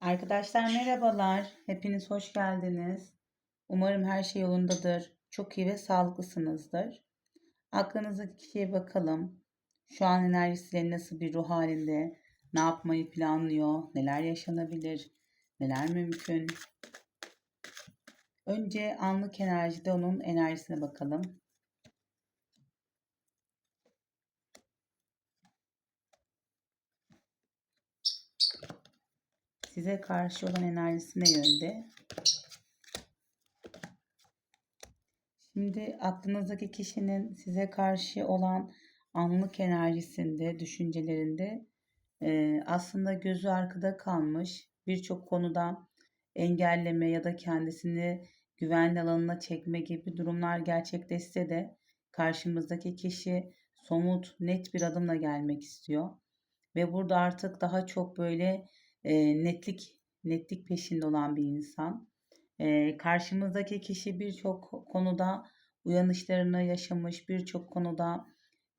Arkadaşlar merhabalar. Hepiniz hoş geldiniz. Umarım her şey yolundadır. Çok iyi ve sağlıklısınızdır. Aklınızdaki kişiye bakalım. Şu an enerjisiyle nasıl bir ruh halinde? Ne yapmayı planlıyor? Neler yaşanabilir? Neler mümkün? Önce anlık enerjide onun enerjisine bakalım. Size karşı olan enerjisi ne yönde? Şimdi aklınızdaki kişinin size karşı olan anlık enerjisinde, düşüncelerinde e, aslında gözü arkada kalmış. Birçok konuda engelleme ya da kendisini güvenli alanına çekme gibi durumlar gerçekleşse de karşımızdaki kişi somut, net bir adımla gelmek istiyor. Ve burada artık daha çok böyle e, netlik netlik peşinde olan bir insan. E, karşımızdaki kişi birçok konuda uyanışlarını yaşamış, birçok konuda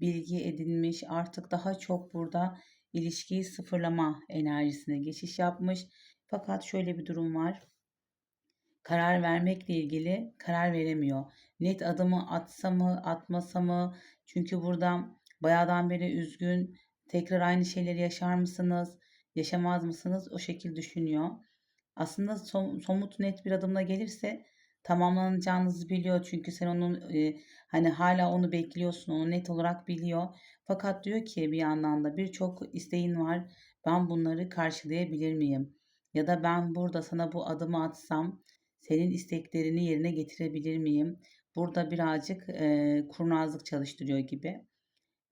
bilgi edinmiş, artık daha çok burada ilişkiyi sıfırlama enerjisine geçiş yapmış. Fakat şöyle bir durum var. Karar vermekle ilgili karar veremiyor. Net adımı atsa mı, atmasa mı? Çünkü burada bayağıdan beri üzgün, tekrar aynı şeyleri yaşar mısınız? Yaşamaz mısınız? O şekil düşünüyor. Aslında som- somut net bir adımla gelirse tamamlanacağınızı biliyor. Çünkü sen onun e, hani hala onu bekliyorsun. Onu net olarak biliyor. Fakat diyor ki bir yandan da birçok isteğin var. Ben bunları karşılayabilir miyim? Ya da ben burada sana bu adımı atsam senin isteklerini yerine getirebilir miyim? Burada birazcık e, kurnazlık çalıştırıyor gibi.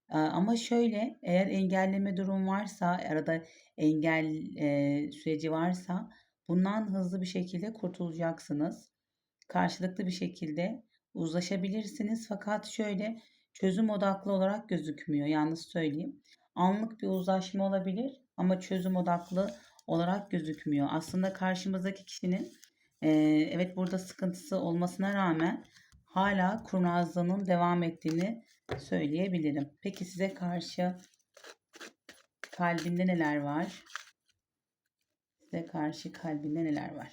Ama şöyle eğer engelleme durum varsa arada engel e, süreci varsa bundan hızlı bir şekilde kurtulacaksınız. Karşılıklı bir şekilde uzlaşabilirsiniz fakat şöyle çözüm odaklı olarak gözükmüyor. Yalnız söyleyeyim. Anlık bir uzlaşma olabilir ama çözüm odaklı olarak gözükmüyor. Aslında karşımızdaki kişinin e, evet burada sıkıntısı olmasına rağmen hala kurnazlığının devam ettiğini söyleyebilirim. Peki size karşı kalbinde neler var? Size karşı kalbinde neler var?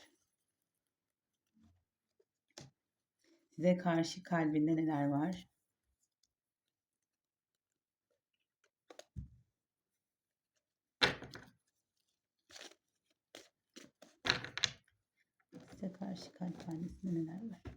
Size karşı kalbinde neler var? Size karşı kalp neler var?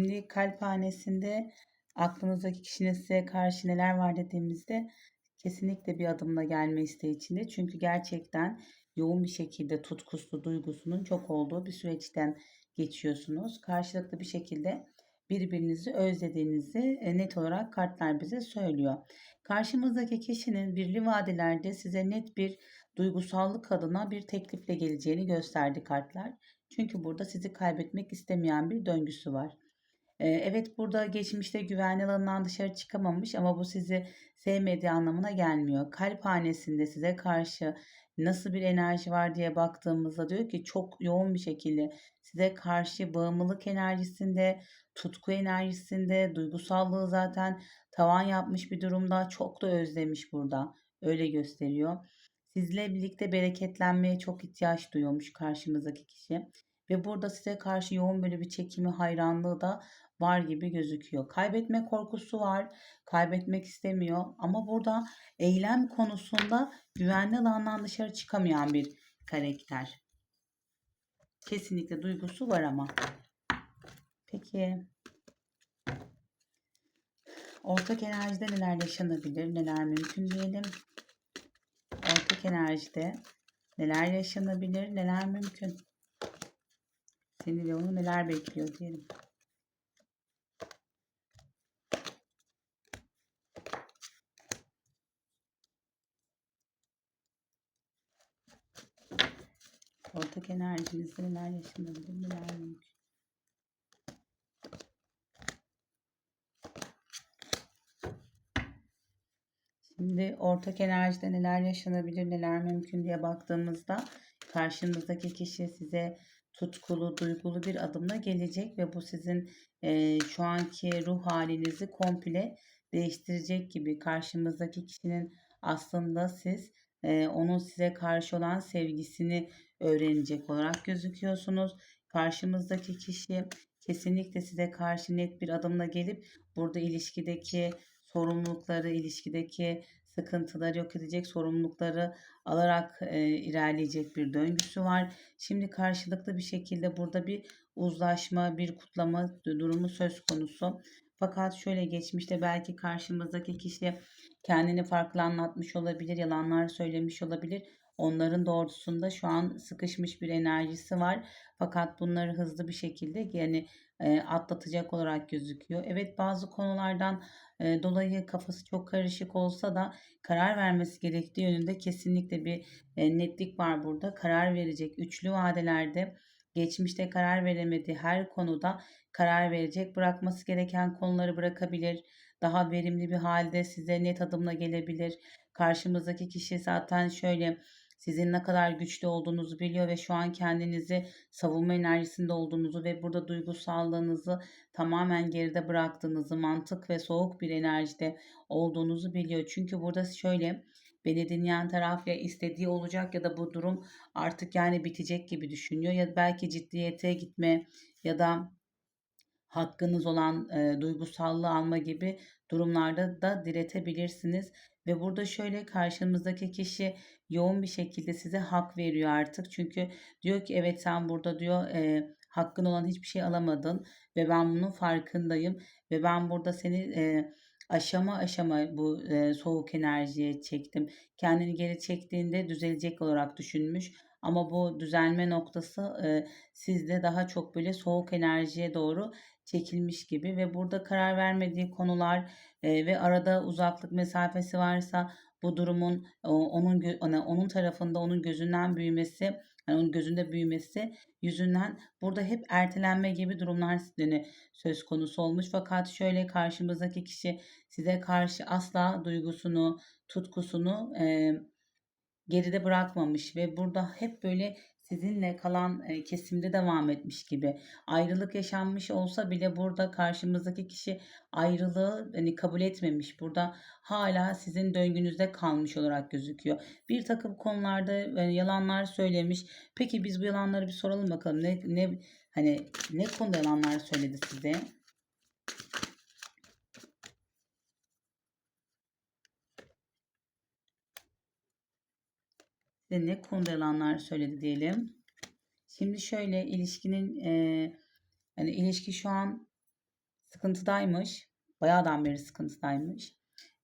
Şimdi kalphanesinde aklınızdaki kişinin size karşı neler var dediğimizde kesinlikle bir adımla gelme isteği içinde. Çünkü gerçekten yoğun bir şekilde tutkusu, duygusunun çok olduğu bir süreçten geçiyorsunuz. Karşılıklı bir şekilde birbirinizi özlediğinizi e, net olarak kartlar bize söylüyor. Karşımızdaki kişinin birli vadelerde size net bir duygusallık adına bir teklifle geleceğini gösterdi kartlar. Çünkü burada sizi kaybetmek istemeyen bir döngüsü var. Evet burada geçmişte güvenli alanından dışarı çıkamamış ama bu sizi sevmediği anlamına gelmiyor. Kalp hanesinde size karşı nasıl bir enerji var diye baktığımızda diyor ki çok yoğun bir şekilde size karşı bağımlılık enerjisinde, tutku enerjisinde, duygusallığı zaten tavan yapmış bir durumda çok da özlemiş burada. Öyle gösteriyor. Sizle birlikte bereketlenmeye çok ihtiyaç duyuyormuş karşımızdaki kişi. Ve burada size karşı yoğun böyle bir çekimi, hayranlığı da var gibi gözüküyor. Kaybetme korkusu var. Kaybetmek istemiyor. Ama burada eylem konusunda güvenli alandan dışarı çıkamayan bir karakter. Kesinlikle duygusu var ama. Peki. Ortak enerjide neler yaşanabilir, neler mümkün diyelim. Ortak enerjide neler yaşanabilir, neler mümkün. Seni ve onu neler bekliyor diyelim. Ortak enerjinizde neler yaşanabilir, neler mümkün. Şimdi ortak enerjide neler yaşanabilir, neler mümkün diye baktığımızda karşınızdaki kişi size tutkulu, duygulu bir adımla gelecek ve bu sizin eee, şu anki ruh halinizi komple değiştirecek gibi. Karşımızdaki kişinin aslında siz eee, onun size karşı olan sevgisini öğrenecek olarak gözüküyorsunuz. Karşımızdaki kişi kesinlikle size karşı net bir adımla gelip burada ilişkideki sorumlulukları, ilişkideki sıkıntıları yok edecek, sorumlulukları alarak e, ilerleyecek bir döngüsü var. Şimdi karşılıklı bir şekilde burada bir uzlaşma, bir kutlama durumu söz konusu. Fakat şöyle geçmişte belki karşımızdaki kişi kendini farklı anlatmış olabilir, yalanlar söylemiş olabilir. Onların doğrultusunda şu an sıkışmış bir enerjisi var. Fakat bunları hızlı bir şekilde yani e, atlatacak olarak gözüküyor. Evet bazı konulardan e, dolayı kafası çok karışık olsa da karar vermesi gerektiği yönünde kesinlikle bir e, netlik var burada. Karar verecek üçlü vadelerde geçmişte karar veremediği her konuda karar verecek. Bırakması gereken konuları bırakabilir. Daha verimli bir halde size net adımla gelebilir. Karşımızdaki kişi zaten şöyle sizin ne kadar güçlü olduğunuzu biliyor ve şu an kendinizi savunma enerjisinde olduğunuzu ve burada duygusallığınızı tamamen geride bıraktığınızı, mantık ve soğuk bir enerjide olduğunuzu biliyor. Çünkü burada şöyle beni dinleyen taraf ya istediği olacak ya da bu durum artık yani bitecek gibi düşünüyor ya belki ciddiyete gitme ya da hakkınız olan e, duygusallığı alma gibi durumlarda da diretebilirsiniz. Ve burada şöyle karşımızdaki kişi yoğun bir şekilde size hak veriyor artık. Çünkü diyor ki evet sen burada diyor e, hakkın olan hiçbir şey alamadın ve ben bunun farkındayım ve ben burada seni e, aşama aşama bu e, soğuk enerjiye çektim. Kendini geri çektiğinde düzelecek olarak düşünmüş. Ama bu düzelme noktası e, sizde daha çok böyle soğuk enerjiye doğru çekilmiş gibi ve burada karar vermediği konular ve arada uzaklık mesafesi varsa bu durumun onun onun tarafında onun gözünden büyümesi yani onun gözünde büyümesi yüzünden burada hep ertelenme gibi durumlar söz konusu olmuş. Fakat şöyle karşımızdaki kişi size karşı asla duygusunu, tutkusunu e, geride bırakmamış ve burada hep böyle sizinle kalan e, kesimde devam etmiş gibi. Ayrılık yaşanmış olsa bile burada karşımızdaki kişi ayrılığı hani kabul etmemiş. Burada hala sizin döngünüzde kalmış olarak gözüküyor. Bir takım konularda e, yalanlar söylemiş. Peki biz bu yalanları bir soralım bakalım. Ne ne hani ne konuda yalanlar söyledi size? Size ne konuda yalanlar söyledi diyelim. Şimdi şöyle ilişkinin e, yani ilişki şu an sıkıntıdaymış. Bayağıdan beri sıkıntıdaymış.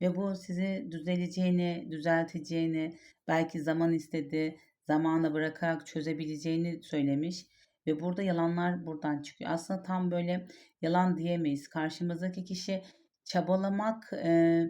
Ve bu sizi düzeleceğini, düzelteceğini, belki zaman istedi, zamana bırakarak çözebileceğini söylemiş. Ve burada yalanlar buradan çıkıyor. Aslında tam böyle yalan diyemeyiz. Karşımızdaki kişi çabalamak, e,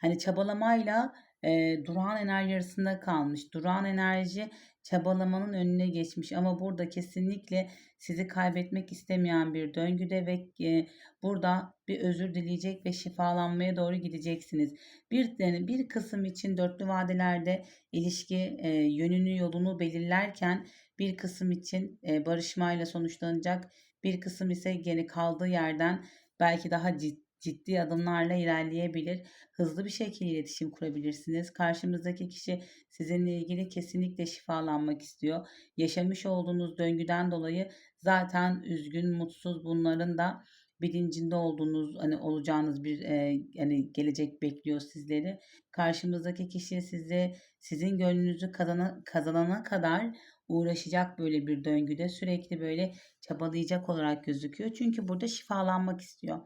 hani çabalamayla e, durağan enerji arasında kalmış. Durağan enerji çabalamanın önüne geçmiş ama burada kesinlikle sizi kaybetmek istemeyen bir döngüde ve e, burada bir özür dileyecek ve şifalanmaya doğru gideceksiniz. Bir yani bir kısım için dörtlü vadelerde ilişki e, yönünü yolunu belirlerken bir kısım için e, barışmayla sonuçlanacak. Bir kısım ise gene kaldığı yerden belki daha ciddi ciddi adımlarla ilerleyebilir. Hızlı bir şekilde iletişim kurabilirsiniz. Karşımızdaki kişi sizinle ilgili kesinlikle şifalanmak istiyor. Yaşamış olduğunuz döngüden dolayı zaten üzgün, mutsuz bunların da bilincinde olduğunuz hani olacağınız bir e, yani gelecek bekliyor sizleri. Karşımızdaki kişi sizi sizin gönlünüzü kazana, kazanana kadar uğraşacak böyle bir döngüde sürekli böyle çabalayacak olarak gözüküyor. Çünkü burada şifalanmak istiyor.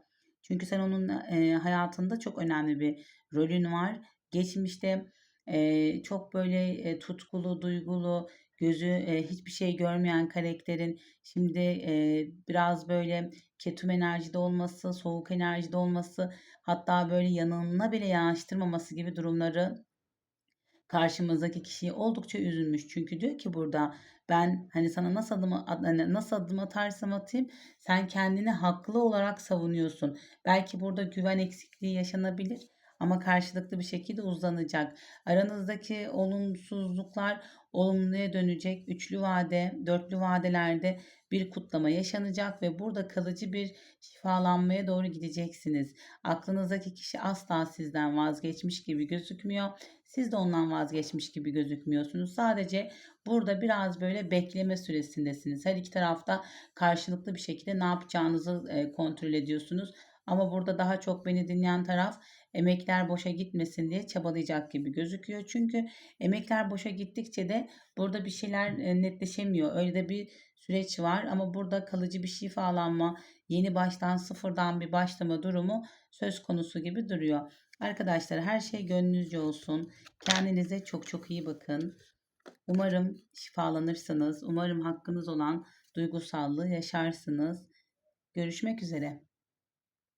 Çünkü sen onun e, hayatında çok önemli bir rolün var. Geçmişte e, çok böyle e, tutkulu, duygulu, gözü e, hiçbir şey görmeyen karakterin şimdi e, biraz böyle ketum enerjide olması, soğuk enerjide olması, hatta böyle yanına bile yanaştırmaması gibi durumları karşımızdaki kişiyi oldukça üzülmüş. Çünkü diyor ki burada ben hani sana nasıl adım hani nasıl adım atarsam atayım sen kendini haklı olarak savunuyorsun. Belki burada güven eksikliği yaşanabilir ama karşılıklı bir şekilde uzanacak. Aranızdaki olumsuzluklar olumluya dönecek. Üçlü vade, dörtlü vadelerde bir kutlama yaşanacak ve burada kalıcı bir şifalanmaya doğru gideceksiniz. Aklınızdaki kişi asla sizden vazgeçmiş gibi gözükmüyor. Siz de ondan vazgeçmiş gibi gözükmüyorsunuz. Sadece burada biraz böyle bekleme süresindesiniz. Her iki tarafta karşılıklı bir şekilde ne yapacağınızı kontrol ediyorsunuz. Ama burada daha çok beni dinleyen taraf emekler boşa gitmesin diye çabalayacak gibi gözüküyor. Çünkü emekler boşa gittikçe de burada bir şeyler e, netleşemiyor. Öyle de bir süreç var ama burada kalıcı bir şifalanma, yeni baştan sıfırdan bir başlama durumu söz konusu gibi duruyor. Arkadaşlar her şey gönlünüzce olsun. Kendinize çok çok iyi bakın. Umarım şifalanırsınız. Umarım hakkınız olan duygusallığı yaşarsınız. Görüşmek üzere.